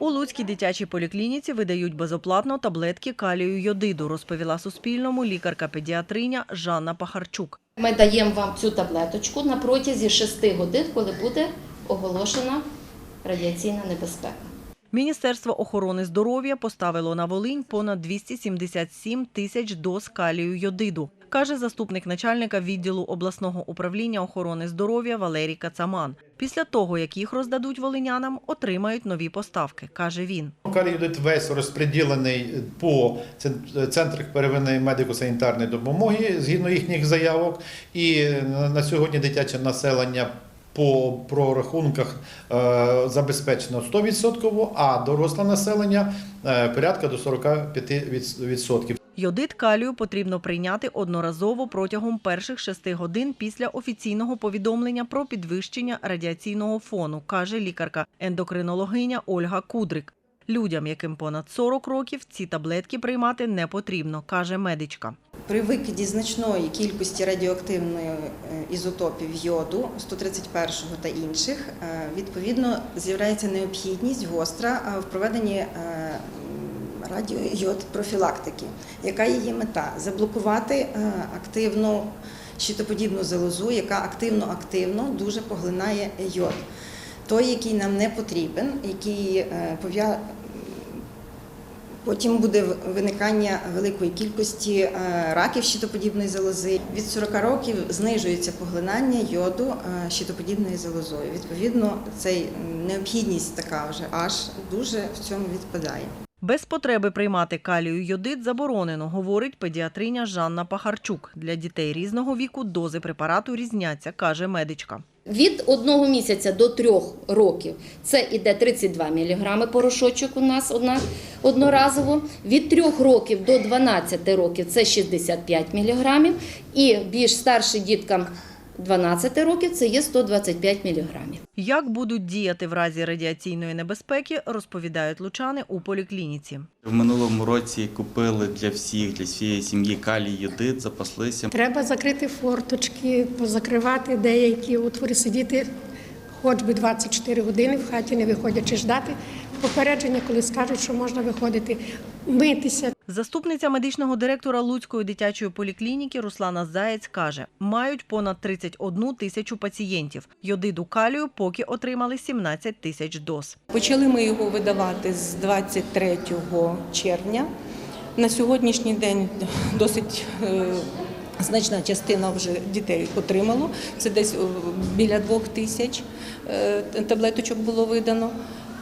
У Луцькій дитячій поліклініці видають безоплатно таблетки калію йодиду, розповіла Суспільному лікарка-педіатриня Жанна Пахарчук. Ми даємо вам цю таблеточку на протязі 6 годин, коли буде оголошена радіаційна небезпека. Міністерство охорони здоров'я поставило на Волинь понад 277 тисяч доз калію йодиду, каже заступник начальника відділу обласного управління охорони здоров'я Валерій Кацаман. Після того, як їх роздадуть волинянам, отримають нові поставки, каже він. Каліюдит весь розподілений по центрах первинної медико-санітарної допомоги згідно їхніх заявок. І на сьогодні дитяче населення по прорахунках е, забезпечено 100%, а доросле населення е, порядка до 45%. Йодит калію потрібно прийняти одноразово протягом перших шести годин після офіційного повідомлення про підвищення радіаційного фону, каже лікарка-ендокринологиня Ольга Кудрик. Людям, яким понад 40 років, ці таблетки приймати не потрібно, каже медичка. При викиді значної кількості радіоактивної е, ізотопів йоду 131 та інших, е, відповідно з'являється необхідність гостра е, в проведенні радіойод профілактики. Яка її мета? Заблокувати активну щитоподібну залозу, яка активно-активно дуже поглинає йод. Той, який нам не потрібен, який е, пов'я... Потім буде виникання великої кількості е, раків щитоподібної залози. Від 40 років знижується поглинання йоду е, щитоподібною залозою. Відповідно, цей необхідність така вже аж дуже в цьому відпадає. Без потреби приймати калію йодид заборонено, говорить педіатриня Жанна Пахарчук. Для дітей різного віку дози препарату різняться, каже медичка. Від одного місяця до трьох років це іде 32 мг порошочок у нас одна, одноразово. Від трьох років до 12 років це 65 мг. І більш старшим діткам 12 років це є 125 мг. Як будуть діяти в разі радіаційної небезпеки, розповідають лучани у поліклініці. В минулому році купили для всіх, для всієї сім'ї калій йодит, запаслися. Треба закрити форточки, позакривати деякі отвори, сидіти хоч би 24 години в хаті, не виходячи ждати. Попередження, коли скажуть, що можна виходити, митися. Заступниця медичного директора Луцької дитячої поліклініки Руслана Заєць каже, мають понад 31 тисячу пацієнтів. Йодиду калію поки отримали 17 тисяч доз. Почали ми його видавати з 23 червня. На сьогоднішній день досить е, значна частина вже дітей отримало. Це десь е, біля двох тисяч е, таблеточок було видано.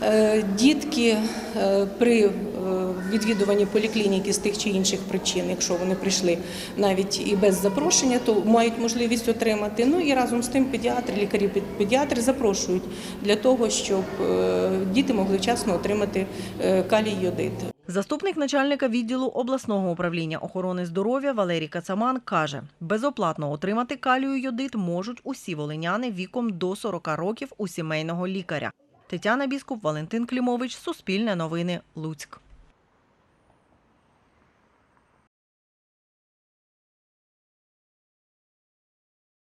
Е, Дітки е, при е, відвідуванні поліклініки з тих чи інших причин, якщо вони прийшли навіть і без запрошення, то мають можливість отримати. Ну і разом з тим педіатри, лікарі-педіатри запрошують для того, щоб діти могли вчасно отримати калій йодит. Заступник начальника відділу обласного управління охорони здоров'я Валерій Кацаман каже, безоплатно отримати калію йодит можуть усі волиняни віком до 40 років у сімейного лікаря. Тетяна Біскуп, Валентин Клімович, Суспільне новини, Луцьк.